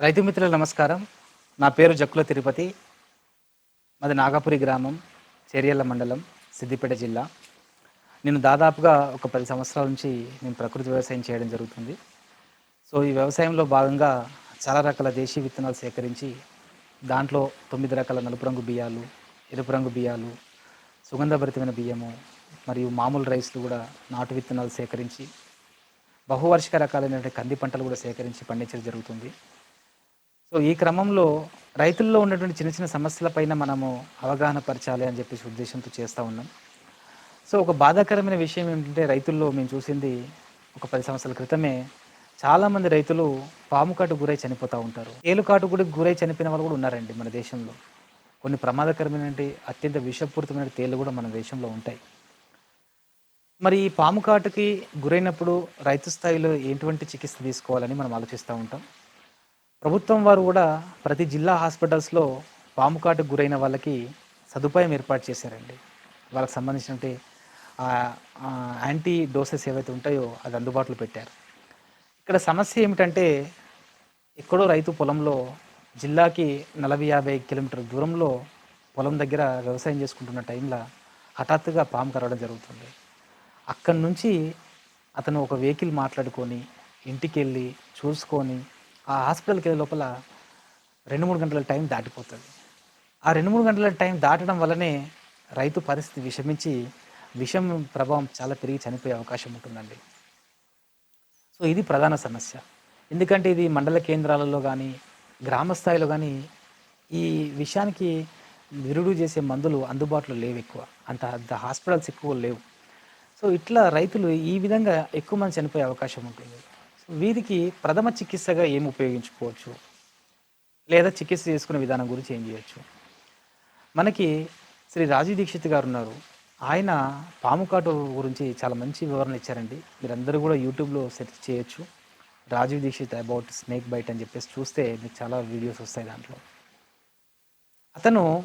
రైతు మిత్రుల నమస్కారం. నా పేరు జక్కుల తిరుపతి. మాది నాగపురి గ్రామం చేరియల్ల మండలం సిద్దిపేట జిల్లా. నేను దాదాపుగా ఒక పది సంవత్సరాల నుంచి నేను ప్రకృతి వ్యవసాయం చేయడం జరుగుతుంది. సో ఈ వ్యవసాయంలో భాగంగా చాలా రకాల దేశీ విత్తనాలు సేకరించి దాంట్లో తొమ్మిది రకాల నలుపు రంగు బియ్యాలు ఎరుపు రంగు బియ్యాలు సుగంధభరితమైన బియ్యము మరియు మామూలు రైస్లు కూడా నాటు విత్తనాలు సేకరించి బహువార్షిక రకాలైనటువంటి కంది పంటలు కూడా సేకరించి పండించడం జరుగుతుంది. సో ఈ క్రమంలో రైతుల్లో ఉన్నటువంటి చిన్న చిన్న సమస్యలపైన మనము అవగాహన పరచాలి అని చెప్పేసి ఉద్దేశంతో చేస్తూ ఉన్నాం. సో ఒక బాధాకరమైన విషయం ఏంటంటే రైతుల్లో మేము చూసింది ఒక పది సంవత్సరాల క్రితమే చాలామంది రైతులు పాము కాటు గురై చనిపోతూ ఉంటారు. ఏలుకాటు కూడా గురై చనిపోయిన వాళ్ళు కూడా ఉన్నారండి మన దేశంలో. కొన్ని ప్రమాదకరమైనటువంటి అత్యంత విషపూరితమైన తేళ్ళు కూడా మన దేశంలో ఉంటాయి. మరి ఈ పాము కాటుకి గురైనప్పుడు రైతు స్థాయిలో ఎటువంటి చికిత్స తీసుకోవాలని మనం ఆలోచిస్తూ ఉంటాం. ప్రభుత్వం వారు కూడా ప్రతి జిల్లా హాస్పిటల్స్లో పాము కాటుకు గురైన వాళ్ళకి సదుపాయం ఏర్పాటు చేశారండి. వాళ్ళకి సంబంధించినటువంటి యాంటీ డోసెస్ ఏవైతే ఉంటాయో అది అందుబాటులో పెట్టారు. ఇక్కడ సమస్య ఏమిటంటే ఎక్కడో రైతు పొలంలో జిల్లాకి నలభై యాభై కిలోమీటర్ దూరంలో పొలం దగ్గర వ్యవసాయం చేసుకుంటున్న టైంలో హఠాత్తుగా పాము కరవడం జరుగుతుంది. అక్కడి నుంచి అతను ఒక వెహికల్ మాట్లాడుకొని ఇంటికి వెళ్ళి చూసుకొని ఆ హాస్పిటల్కి వెళ్ళే లోపల రెండు మూడు గంటల టైం దాటిపోతుంది. ఆ రెండు మూడు గంటల టైం దాటడం వల్లనే రైతు పరిస్థితి విషమించి విషం ప్రభావం చాలా పెరిగి చనిపోయే అవకాశం ఉంటుందండి. సో ఇది ప్రధాన సమస్య. ఎందుకంటే ఇది మండల కేంద్రాలలో కానీ గ్రామ స్థాయిలో కానీ ఈ విషయానికి విరుడు చేసే మందులు అందుబాటులో లేవు ఎక్కువ అంత అంత హాస్పిటల్స్ ఎక్కువ లేవు. సో ఇట్లా రైతులు ఈ విధంగా ఎక్కువ మంది చనిపోయే అవకాశం ఉంటుంది. వీరికి ప్రథమ చికిత్సగా ఏం ఉపయోగించుకోవచ్చు? లేదా చికిత్స చేసుకునే విధానం గురించి ఏం చేయొచ్చు? మనకి శ్రీ రాజీవ్ దీక్షిత్ గారు ఉన్నారు. ఆయన పాము కాటు గురించి చాలా మంచి వివరణ ఇచ్చారండి. మీరందరూ కూడా యూట్యూబ్లో సెర్చ్ చేయొచ్చు. Rajiv Dikshit about snake bite అని చెప్పేసి చూస్తే మీకు చాలా వీడియోస్ వస్తాయి దాంట్లో. అతను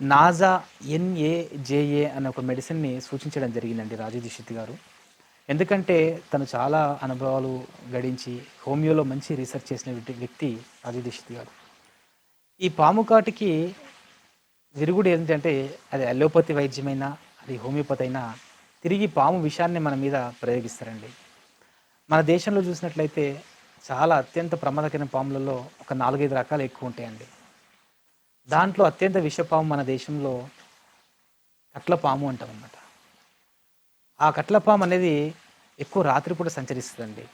నాజా ఎన్ఏజేఏ అనే ఒక మెడిసిన్ని సూచించడం జరిగిందండి రాజీవ్ దీక్షిత్ గారు. ఎందుకంటే తను చాలా అనుభవాలు గడించి హోమియోలో మంచి రీసెర్చ్ చేసిన వ్యక్తి- వ్యక్తి దీక్షిత్ గారు. ఈ పాము కాటుకి విరుగుడు ఏంటంటే అది అలోపతి వైద్యమైనా అది హోమియోపతి అయినా తిరిగి పాము విషాన్ని మన మీద ప్రయోగిస్తారండి. మన దేశంలో చూసినట్లయితే చాలా అత్యంత ప్రమాదకరమైన పాములలో ఒక నాలుగైదు రకాలు ఎక్కువ ఉంటాయండి. దాంట్లో అత్యంత విషపాము మన దేశంలో కట్ల పాము అంటాం అన్నమాట ఆ కట్లపాము అనేది ఎక్కువ రాత్రిపూట సంచరిస్తుందండి.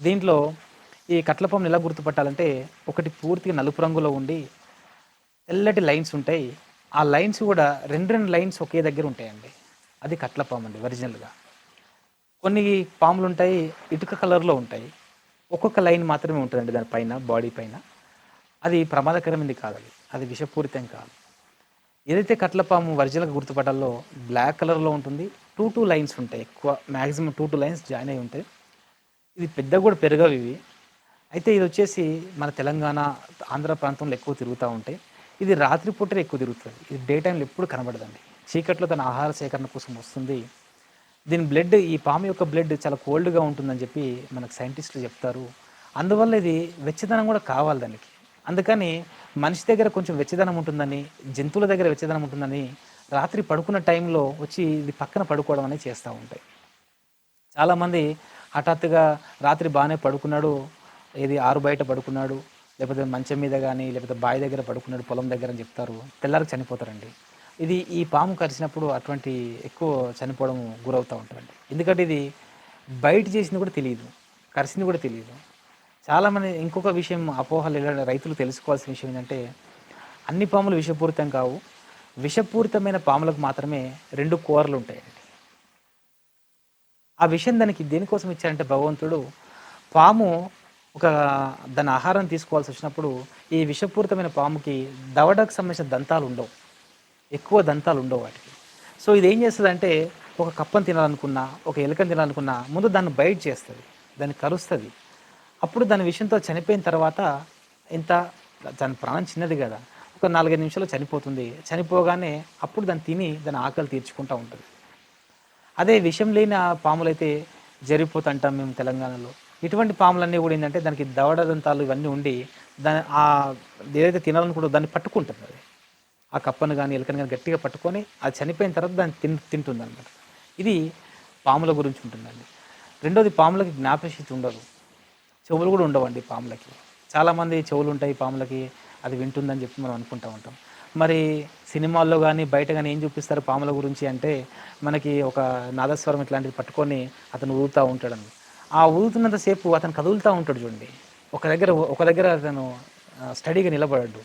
దీంట్లో ఈ కట్లపామును ఎలా గుర్తుపట్టాలంటే ఒకటి పూర్తిగా నలుపు రంగులో ఉండి తెల్లటి లైన్స్ ఉంటాయి. ఆ లైన్స్ కూడా రెండు రెండు లైన్స్ ఒకే దగ్గర ఉంటాయండి. అది కట్ల పాము అండి ఒరిజినల్గా. కొన్ని పాములు ఉంటాయి ఇటుక కలర్లో ఉంటాయి. ఒక్కొక్క లైన్ మాత్రమే ఉంటుందండి దాని పైన బాడీ పైన. అది ప్రమాదకరమైనది కాదు అది. అది విషపూరితం కాదు. ఏదైతే కట్ల పాము ఒరిజినల్గా గుర్తుపట్టాలో బ్లాక్ కలర్లో ఉంటుంది టూ టూ లైన్స్ ఉంటాయి ఎక్కువ. Maximum two two lines join అయి ఉంటాయి ఇది పెద్ద కూడా పెరగవు ఇవి. అయితే ఇది వచ్చేసి మన తెలంగాణ ఆంధ్ర ప్రాంతంలో ఎక్కువ తిరుగుతూ ఉంటాయి ఇది రాత్రిపూట ఎక్కువ తిరుగుతుంది. ఇది డే టైంలో ఎప్పుడు కనబడదండి. చీకట్లో తన ఆహార సేకరణ కోసం వస్తుంది. దీని బ్లడ్ ఈ పాము యొక్క బ్లడ్ చాలా కోల్డ్గా ఉంటుందని చెప్పి మనకు సైంటిస్టులు చెప్తారు. అందువల్ల ఇది వెచ్చదనం కూడా కావాలి దానికి. అందుకని మనిషి దగ్గర కొంచెం వెచ్చదనం ఉంటుందని జంతువుల దగ్గర వెచ్చదనం ఉంటుందని రాత్రి పడుకున్న టైంలో వచ్చి ఇది పక్కన పడుకోవడం అనేది చేస్తూ ఉంటాయి. చాలామంది హఠాత్తుగా రాత్రి బాగానే పడుకున్నాడు ఏది ఆరు బయట పడుకున్నాడు లేకపోతే మంచం మీద కానీ లేకపోతే బావి దగ్గర పడుకున్నాడు పొలం దగ్గర అని చెప్తారు తెల్లారికి చనిపోతారండి. ఇది ఈ పాము కరిచినప్పుడు అటువంటి ఎక్కువ చనిపోవడం గురవుతూ ఉంటారండి ఎందుకంటే ఇది బయట చేసింది కూడా తెలియదు కరిచింది కూడా తెలియదు. చాలామంది ఇంకొక విషయం అపోహలు ఇలా రైతులు తెలుసుకోవాల్సిన విషయం ఏంటంటే అన్ని పాములు విషపూరితం కావు విషపూరితమైన పాములకు మాత్రమే రెండు కూరలు ఉంటాయండి ఆ విషయం దానికి దేనికోసం ఇచ్చారంటే భగవంతుడు పాము ఒక దాని ఆహారం తీసుకోవాల్సి వచ్చినప్పుడు ఈ విషపూరితమైన పాముకి దవడకు సంబంధించిన దంతాలు ఉండవు. ఎక్కువ దంతాలు ఉండవు వాటికి. సో ఇది ఏం చేస్తుంది అంటే ఒక కప్పను తినాలనుకున్నా ఒక ఎలుకని తినాలనుకున్నా ముందు దాన్ని బయట చేస్తుంది దాన్ని కలుస్తుంది. అప్పుడు దాని విషయంతో చనిపోయిన తర్వాత ఇంత దాని ప్రాణం చిన్నది కదా. ఒక నాలుగైదు నిమిషాలు చనిపోతుంది. చనిపోగానే అప్పుడు దాన్ని తిని దాని ఆకలి తీర్చుకుంటూ ఉంటుంది. అదే విషం లేని ఆ పాములైతే జరిగిపోతుంటాం మేము తెలంగాణలో. ఇటువంటి పాములన్నీ కూడా ఏంటంటే దానికి దవడ దంతాలు ఇవన్నీ ఉండి దాని ఆ ఏదైతే తినాలనుకుంటుందో దాన్ని పట్టుకుంటుంది అది ఆ కప్పను కానీ ఎలుకను కానీ గట్టిగా పట్టుకొని అది చనిపోయిన తర్వాత దాన్ని తిన్ తింటుంది అనమాట ఇది పాముల గురించి ఉంటుందండి. రెండోది పాములకి జ్ఞాపశక్తి ఉండదు. చెవులు కూడా ఉండవండి పాములకి. చాలామంది చెవులు ఉంటాయి పాములకి. అది వింటుందని చెప్పి మనం అనుకుంటూ ఉంటాం. మరి సినిమాల్లో కానీ బయట కానీ ఏం చూపిస్తారు పాముల గురించి అంటే మనకి ఒక నాదస్వరం ఇట్లాంటిది పట్టుకొని అతను ఊదుతూ ఉంటాడని. ఆ ఊదుతున్నంతసేపు అతను కదులుతూ ఉంటాడు చూడండి. ఒక దగ్గర ఒక దగ్గర అతను స్టడీగా నిలబడ్డాడు.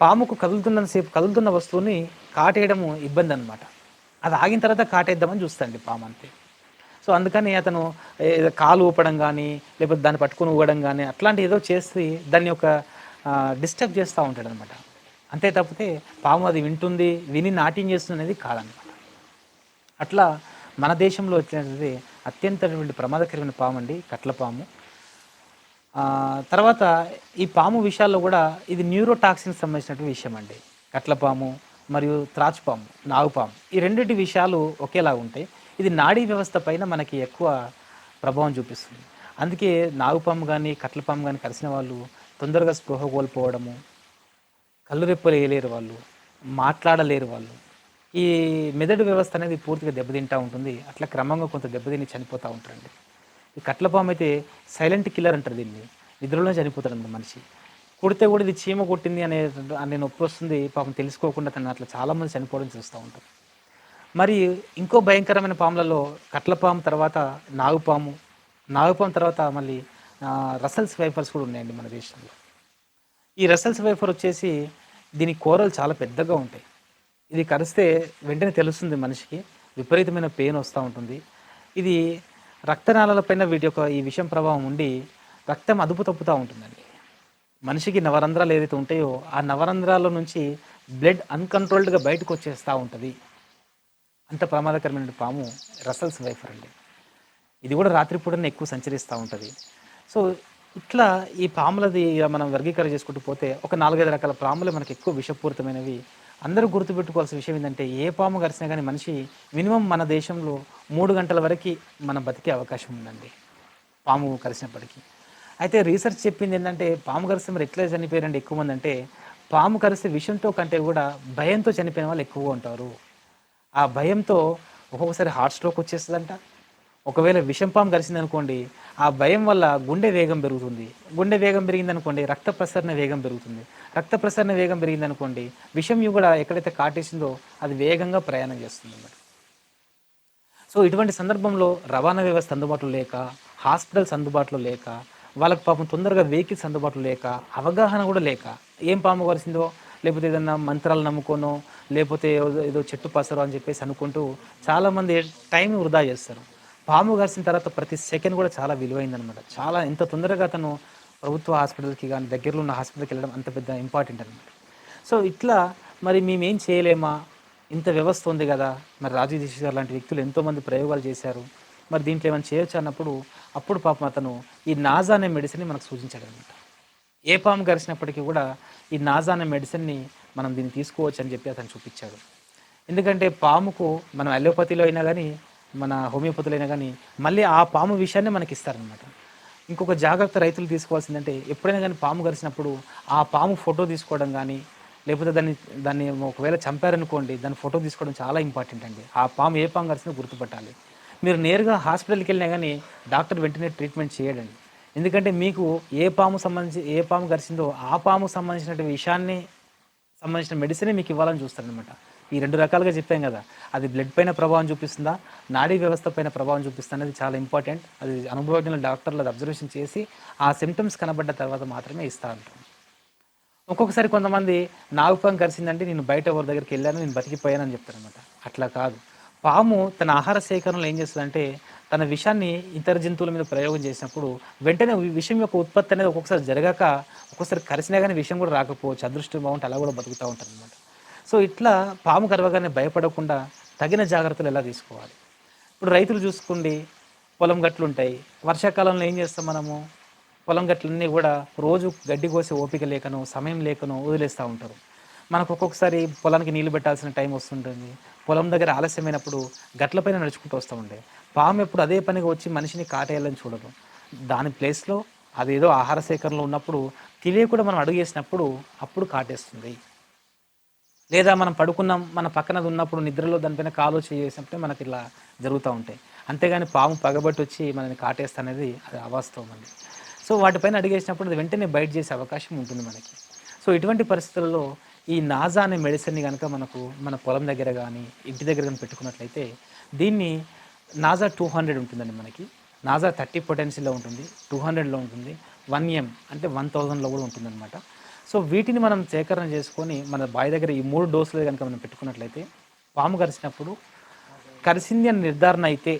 పాముకు కదులుతున్నంతసేపు కదులుతున్న వస్తువుని కాటేయడము ఇబ్బంది అనమాట అది ఆగిన తర్వాత కాటేద్దామని చూస్తాండి పాము అంతే. సో అందుకని అతను ఏదో కాలు ఊపడం కానీ లేకపోతే దాన్ని పట్టుకొని ఊగడం కానీ అట్లాంటి ఏదో చేసి దాన్ని ఒక డిస్టర్బ్ చేస్తూ ఉంటాడు అనమాట అంతే తప్పితే పాము అది వింటుంది విని నాట్యం చేస్తుంది అనేది కాదనమాట. అట్లా మన దేశంలో వచ్చినది అత్యంతటువంటి ప్రమాదకరమైన పాము అండి కట్ల పాము. తర్వాత ఈ పాము విషయాల్లో కూడా ఇది న్యూరోటాక్సిన్ సంబంధించినటువంటి విషయం అండి కట్లపాము మరియు త్రాచుపాము నాగుపాము ఈ రెండింటి విషయాలు ఒకేలా ఉంటాయి ఇది నాడీ వ్యవస్థ పైన మనకి ఎక్కువ ప్రభావం చూపిస్తుంది. అందుకే నాగుపాము కానీ కట్లపాము కానీ కలిసిన వాళ్ళు తొందరగా స్పృహ కోల్పోవడము కళ్ళు రెప్పలు వేయలేరు వాళ్ళు మాట్లాడలేరు వాళ్ళు. ఈ మెదడు వ్యవస్థ అనేది పూర్తిగా దెబ్బతింటూ ఉంటుంది. అట్లా క్రమంగా కొంత దెబ్బతిని చనిపోతూ ఉంటారండి. ఈ కట్లపాము అయితే సైలెంట్ కిల్లర్ అంటారు దీన్ని. నిద్రలోనే చనిపోతాడు మనిషి. కొడితే కూడా ఇది చీమ కొట్టింది అనే అనే నొప్పి వస్తుంది. పాపం తెలుసుకోకుండా తను అట్లా చాలామంది చనిపోవడం చూస్తూ ఉంటారు. మరి ఇంకో భయంకరమైన పాములలో కట్లపాము తర్వాత నాగుపాము. నాగుపాము తర్వాత మళ్ళీ రసల్స్ వైఫర్స్ కూడా ఉన్నాయండి మన దేశంలో. ఈ రసల్స్ వైఫర్ వచ్చేసి దీని కూరలు చాలా పెద్దగా ఉంటాయి. ఇది కరిస్తే వెంటనే తెలుస్తుంది మనిషికి విపరీతమైన పెయిన్ వస్తూ ఉంటుంది. ఇది రక్తనాళాలపైన వీటి యొక్క ఈ విషం ప్రభావం ఉండి రక్తం అదుపు తప్పుతూ ఉంటుందండి. మనిషికి నవరంధ్రాలు ఏదైతే ఉంటాయో ఆ నవరంధ్రాల నుంచి బ్లడ్ అన్కంట్రోల్డ్గా బయటకు వచ్చేస్తూ ఉంటుంది. అంత ప్రమాదకరమైన పాము రసల్స్ వైఫర్ అండి. ఇది కూడా రాత్రిపూటనే ఎక్కువ సంచరిస్తూ ఉంటుంది. సో ఇట్లా ఈ పాములది మనం వర్గీకరణ చేసుకుంటూ పోతే ఒక నాలుగైదు రకాల పాములు మనకి ఎక్కువ విషపూరితమైనవి. అందరూ గుర్తుపెట్టుకోవాల్సిన విషయం ఏంటంటే ఏ పాము కరిసినా కానీ మనిషి మినిమం మన దేశంలో మూడు గంటల వరకు మనం బతికే అవకాశం ఉందండి పాము కరిసినప్పటికీ అయితే రీసెర్చ్ చెప్పింది ఏంటంటే పాము కరిస్తే మరి ఎట్లా చనిపోయారండి ఎక్కువ మంది అంటే పాము కరిస్తే విషయంతో కంటే కూడా భయంతో చనిపోయిన వాళ్ళు ఎక్కువగా ఉంటారు. ఆ భయంతో ఒక్కొక్కసారి హార్ట్ స్ట్రోక్ వచ్చేస్తుందంట. ఒకవేళ విషం పాము కరిసింది అనుకోండి ఆ భయం వల్ల గుండె వేగం పెరుగుతుంది. గుండె వేగం పెరిగింది అనుకోండి రక్త ప్రసరణ వేగం పెరుగుతుంది. రక్త ప్రసరణ వేగం పెరిగింది అనుకోండి విషం కూడా ఎక్కడైతే కాటేసిందో అది వేగంగా ప్రయాణం చేస్తుంది అన్నమాట సో ఇటువంటి సందర్భంలో రవాణా వ్యవస్థ అందుబాటులో లేక హాస్పిటల్స్ అందుబాటులో లేక వాళ్ళకి పాపం తొందరగా వెహికల్స్ అందుబాటులో లేక అవగాహన కూడా లేక ఏం పాము కలిసిందో లేకపోతే ఏదన్నా మంత్రాలు నమ్ముకోనో లేకపోతే ఏదో- ఏదో చెట్టు పసరు అని చెప్పేసి అనుకుంటూ చాలామంది టైం వృధా చేస్తారు. పాము కరిసిన తర్వాత ప్రతి సెకండ్ కూడా చాలా విలువైందనమాట చాలా ఎంత తొందరగా అతను ప్రభుత్వ హాస్పిటల్కి కానీ దగ్గరలో ఉన్న హాస్పిటల్కి వెళ్ళడం అంత పెద్ద ఇంపార్టెంట్ అనమాట సో ఇట్లా మరి మేమేం చేయలేమా? ఇంత వ్యవస్థ ఉంది కదా? మరి రాజీవ్ దీక్ష గారు లాంటి వ్యక్తులు ఎంతోమంది ప్రయోగాలు చేశారు. మరి దీంట్లో ఏమైనా చేయొచ్చు అన్నప్పుడు అప్పుడు పాపం అతను ఈ నాజా అనే మెడిసిన్ని మనకు సూచించాడు అనమాట ఏ పాము కరిచినప్పటికీ కూడా ఈ నాజా అనే మెడిసిన్ని మనం దీన్ని తీసుకోవచ్చు అని చెప్పి అతను చూపించాడు. ఎందుకంటే పాముకు మనం అలోపతిలో అయినా కానీ మన హోమియోపతిలో అయినా కానీ మళ్ళీ ఆ పాము విషయాన్ని మనకి ఇస్తారనమాట ఇంకొక జాగ్రత్త రైతులు తీసుకోవాల్సిందంటే ఎప్పుడైనా కానీ పాము కరిచినప్పుడు ఆ పాము ఫోటో తీసుకోవడం కానీ లేకపోతే దాన్ని దాన్ని ఒకవేళ చంపారనుకోండి దాని ఫోటో తీసుకోవడం చాలా ఇంపార్టెంట్ అండి. ఆ పాము ఏ పాము కరిచిందో గుర్తుపట్టాలి. మీరు నేరుగా హాస్పిటల్కి వెళ్ళినా కానీ డాక్టర్ వెంటనే ట్రీట్మెంట్ చేయడండి. ఎందుకంటే మీకు ఏ పాము సంబంధించి ఏ పాము కరిచిందో ఆ పాము సంబంధించిన విషయాన్ని సంబంధించిన మెడిసినే మీకు ఇవ్వాలని చూస్తారనమాట ఈ రెండు రకాలుగా చెప్పాం కదా. అది బ్లడ్ పైన ప్రభావం చూపిస్తుందా? నాడీ వ్యవస్థ పైన ప్రభావం చూపిస్తుంది అనేది చాలా ఇంపార్టెంట్ అది అనుభవజ్ఞుల డాక్టర్లు అది అబ్జర్వేషన్ చేసి ఆ సిమ్టమ్స్ కనబడ్డ తర్వాత మాత్రమే ఇస్తా ఉంటాం ఒక్కొక్కసారి కొంతమంది నాగుపాము కరిసిందంటే నేను బయట ఎవరి దగ్గరికి వెళ్ళాను నేను బతికిపోయానని చెప్తారనమాట అట్లా కాదు. పాము తన ఆహార సేకరణలో ఏం చేస్తుందంటే తన విషాన్ని ఇతర జంతువుల మీద ప్రయోగం చేసినప్పుడు వెంటనే విషయం యొక్క ఉత్పత్తి అనేది ఒక్కొక్కసారి జరగాక ఒక్కొక్కసారి కరిసినా కానీ విషయం కూడా రాకపోవచ్చు. అదృష్టం బాగుంటే అలా కూడా బతుకుతూ ఉంటారు అనమాట సో ఇట్లా పాము కరవగానే భయపడకుండా తగిన జాగ్రత్తలు ఎలా తీసుకోవాలి? ఇప్పుడు రైతులు చూసుకోండి పొలం గట్లు ఉంటాయి. వర్షాకాలంలో ఏం చేస్తాం మనము? పొలం గట్లన్నీ కూడా రోజు గడ్డి కోసే ఓపిక లేకనో సమయం లేకనో వదిలేస్తూ ఉంటారు. మనకు ఒక్కొక్కసారి పొలానికి నీళ్ళు పెట్టాల్సిన టైం వస్తుంటుంది. పొలం దగ్గర ఆలస్యమైనప్పుడు గట్లపైన నడుచుకుంటూ వస్తూ ఉండే పాము ఎప్పుడు అదే పనిగా వచ్చి మనిషిని కాటేయాలని చూడదు. దాని ప్లేస్లో అదేదో ఆహార సేకరణలో ఉన్నప్పుడు తెలియకుండా మనం అడుగు చేసినప్పుడు అప్పుడు కాటేస్తుంది. లేదా మనం పడుకున్నాం మన పక్కనది ఉన్నప్పుడు నిద్రలో దానిపైన కాలు చేసినప్పుడే మనకి ఇలా జరుగుతూ ఉంటాయి. అంతేగాని పాము పగబట్టి వచ్చి మనల్ని కాటేస్తా అనేది అది అవాస్తవం అండి. సో వాటిపైన అడిగేసినప్పుడు అది వెంటనే బయట చేసే అవకాశం ఉంటుంది మనకి. సో ఇటువంటి పరిస్థితుల్లో ఈ నాజా అనే మెడిసిన్ని కనుక మనకు మన పొలం దగ్గర కానీ ఇంటి దగ్గర కానీ పెట్టుకున్నట్లయితే దీన్ని నాజా టూ హండ్రెడ్ ఉంటుందండి మనకి. నాజా థర్టీ పొటెన్సీలో ఉంటుంది టూ హండ్రెడ్లో ఉంటుంది వన్ ఎం అంటే వన్ థౌజండ్లో కూడా ఉంటుందన్నమాట. సో వీటిని మనం సేకరణ చేసుకొని మన బావి దగ్గర ఈ మూడు డోసులు కనుక మనం పెట్టుకున్నట్లయితే పాము కరిచినప్పుడు కరిసింది అని నిర్ధారణ అయితే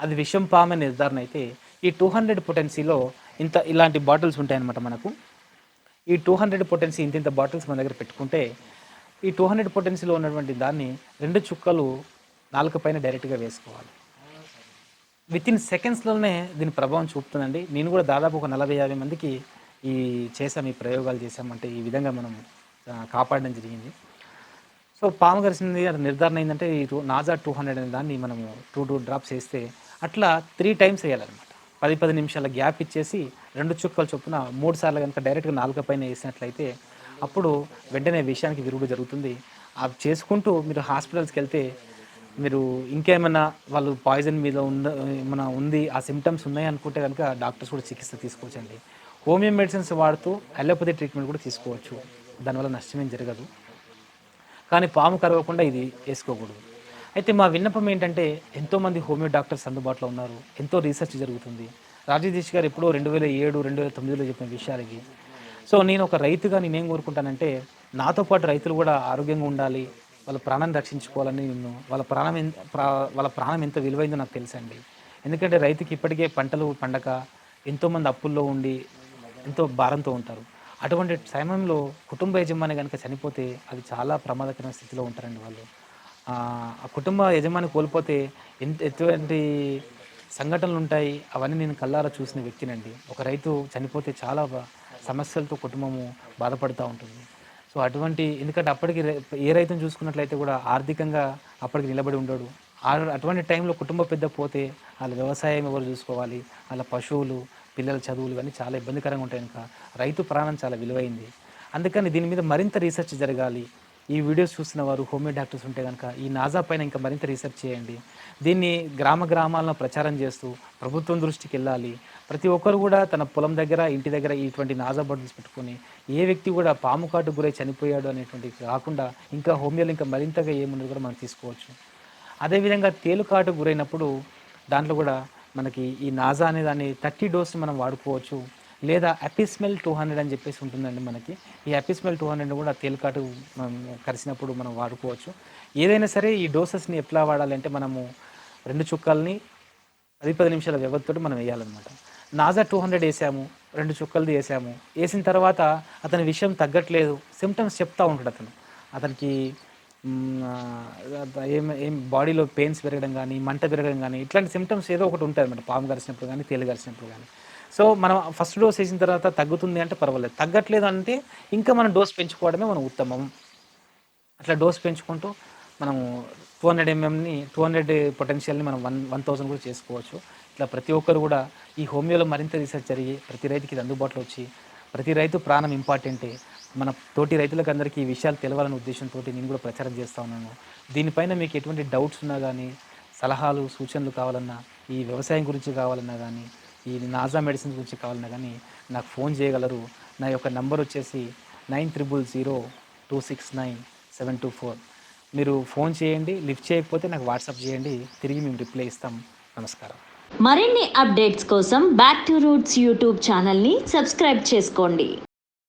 అది విషం పాము అని నిర్ధారణ అయితే ఈ టూ హండ్రెడ్ పొటెన్సీలో ఇంత ఇలాంటి బాటిల్స్ ఉంటాయన్నమాట మనకు. ఈ టూ హండ్రెడ్ పొటెన్సీ ఇంత ఇంత బాటిల్స్ మన దగ్గర పెట్టుకుంటే ఈ టూ హండ్రెడ్ పొటెన్సీలో ఉన్నటువంటి దాన్ని రెండు చుక్కలు నాలుక పైన డైరెక్ట్గా వేసుకోవాలి. విత్ ఇన్ సెకండ్స్లోనే దీని ప్రభావం చూపుతుందండి. నేను కూడా దాదాపు ఒక నలభై యాభై మందికి ఈ చేసాం ఈ ప్రయోగాలు చేసామంటే ఈ విధంగా మనం కాపాడడం జరిగింది. సో పాము కరిసింది అది నిర్ధారణ అయిందంటే ఈ టూ నాజా టూ హండ్రెడ్ అనే దాన్ని మనము టూ టూ డ్రాప్స్ వేస్తే అట్లా త్రీ టైమ్స్ వేయాలన్నమాట. పది పది నిమిషాల గ్యాప్ ఇచ్చేసి రెండు చుక్కలు చొప్పున మూడు సార్లు కనుక డైరెక్ట్గా నాలుక పైన వేసినట్లయితే అప్పుడు వెంటనే విషయానికి విరుగుడు జరుగుతుంది. అవి చేసుకుంటూ మీరు హాస్పిటల్స్కి వెళ్తే మీరు ఇంకేమైనా వాళ్ళు పాయిజన్ మీద ఉన్న ఏమైనా ఉంది ఆ సిమ్టమ్స్ ఉన్నాయి అనుకుంటే కనుక డాక్టర్స్ కూడా చికిత్స తీసుకోవచ్చండి. హోమియో మెడిసిన్స్ వాడుతూ అలోపతి ట్రీట్మెంట్ కూడా తీసుకోవచ్చు. దానివల్ల నష్టమేం జరగదు. కానీ పాము కరవకుండా ఇది వేసుకోకూడదు. అయితే మా విన్నపం ఏంటంటే ఎంతోమంది హోమియో డాక్టర్స్ అందుబాటులో ఉన్నారు. ఎంతో రీసెర్చ్ జరుగుతుంది. రాజేష్ గారు ఎప్పుడో రెండు వేల ఏడు రెండు వేల తొమ్మిదిలో చెప్పిన విషయాలకి సో నేను ఒక రైతుగా నేనేం కోరుకుంటానంటే నాతో పాటు రైతులు కూడా ఆరోగ్యంగా ఉండాలి. వాళ్ళ ప్రాణాన్ని రక్షించుకోవాలని నేను వాళ్ళ ప్రాణం ఎంత ప్రా- వాళ్ళ ప్రాణం ఎంత విలువైందో నాకు తెలుసండి. ఎందుకంటే రైతుకి ఇప్పటికే పంటలు పండక ఎంతోమంది అప్పుల్లో ఉండి ఎంతో భారంతో ఉంటారు. అటువంటి సమయంలో కుటుంబ యజమాని కనుక చనిపోతే అది చాలా ప్రమాదకరమైన స్థితిలో ఉంటారండి వాళ్ళు. ఆ కుటుంబ యజమాని కోల్పోతే ఎంత ఎటువంటి సంఘటనలు ఉంటాయి అవన్నీ నేను కల్లారా చూసిన వ్యక్తినండి. ఒక రైతు చనిపోతే చాలా సమస్యలతో కుటుంబము బాధపడుతూ ఉంటుంది. సో అటువంటి ఎందుకంటే అప్పటికి ఏ రైతును చూసుకున్నట్లయితే కూడా ఆర్థికంగా అప్పటికి నిలబడి ఉండడు. ఆ- అటువంటి టైంలో కుటుంబ పెద్ద పోతే వాళ్ళ వ్యవసాయం ఎవరు చూసుకోవాలి? వాళ్ళ పశువులు పిల్లల చదువులు ఇవన్నీ చాలా ఇబ్బందికరంగా ఉంటాయి కనుక రైతు ప్రాణం చాలా విలువైంది. అందుకని దీని మీద మరింత రీసెర్చ్ జరగాలి. ఈ వీడియోస్ చూసిన వారు హోమియో డాక్టర్స్ ఉంటే కనుక ఈ నాజా పైన ఇంకా మరింత రీసెర్చ్ చేయండి. దీన్ని గ్రామ గ్రామాలను ప్రచారం చేస్తూ ప్రభుత్వం దృష్టికి వెళ్ళాలి. ప్రతి ఒక్కరు కూడా తన పొలం దగ్గర ఇంటి దగ్గర ఇటువంటి నాజా బాటిల్స్ పెట్టుకొని ఏ వ్యక్తి కూడా పాము కాటు గురై చనిపోయాడు అనేటువంటి కాకుండా ఇంకా హోమియోలు ఇంకా మరింతగా ఏమున్నది కూడా మనం తీసుకోవచ్చు. అదేవిధంగా తేలుకాటు గురైనప్పుడు దాంట్లో కూడా మనకి ఈ నాజా అనే దాన్ని థర్టీ డోస్ మనం వాడుకోవచ్చు. లేదా అపిస్మెల్ టూ హండ్రెడ్ అని చెప్పేసి ఉంటుందండి మనకి. ఈ అపిస్మెల్ టూ హండ్రెడ్ కూడా తేలికాటు మనం కరిసినప్పుడు మనం వాడుకోవచ్చు. ఏదైనా సరే ఈ డోసెస్ని ఎట్లా వాడాలంటే మనము రెండు చుక్కల్ని పది పది నిమిషాల వ్యవధితో మనం వేయాలన్నమాట. నాజా టూ హండ్రెడ్ వేసాము రెండు చుక్కలది వేసాము. వేసిన తర్వాత అతని విషయం తగ్గట్లేదు. సిమ్టమ్స్ చెప్తూ ఉంటాడు అతను. అతనికి ఏం ఏం బాడీలో పెయిన్స్ పెరగడం కానీ మంట పెరగడం కానీ ఇట్లాంటి సిమ్టమ్స్ ఏదో ఒకటి ఉంటుంది అనమాట పాము కరిచినప్పుడు కానీ తేలు కరిచినప్పుడు కానీ. సో మనం ఫస్ట్ డోస్ వేసిన తర్వాత తగ్గుతుంది అంటే పర్వాలేదు. తగ్గట్లేదు అంటే ఇంకా మనం డోస్ పెంచుకోవడమే మనం ఉత్తమం. అట్లా డోస్ పెంచుకుంటూ మనము టూ హండ్రెడ్ ఎంఎంని టూ హండ్రెడ్ పొటెన్షియల్ని మనం వన్ వన్ థౌసండ్ కూడా చేసుకోవచ్చు. ఇట్లా ప్రతి ఒక్కరు కూడా ఈ హోమియోలో మరింత రీసెర్చ్ జరిగి ప్రతి రైతుకి ఇది అందుబాటులో వచ్చి ప్రతి రైతు ప్రాణం ఇంపార్టెంటే మన తోటి రైతులకు అందరికీ ఈ విషయాలు తెలవాలనే ఉద్దేశంతో నేను కూడా ప్రచారం చేస్తూ ఉన్నాను. దీనిపైన మీకు ఎటువంటి డౌట్స్ ఉన్నా కానీ సలహాలు సూచనలు కావాలన్నా ఈ వ్యవసాయం గురించి కావాలన్నా కానీ ఈ నాజా మెడిసిన్ గురించి కావాలన్నా కానీ నాకు ఫోన్ చేయగలరు. నా యొక్క నంబర్ వచ్చేసి nine triple zero two six nine seven two four. మీరు ఫోన్ చేయండి లిఫ్ట్ చేయకపోతే నాకు వాట్సాప్ చేయండి తిరిగి మేము రిప్లై ఇస్తాం. నమస్కారం. మరిన్ని అప్డేట్స్ కోసం బ్యాక్ టు రూట్స్ యూట్యూబ్ ఛానల్ని సబ్స్క్రైబ్ చేసుకోండి.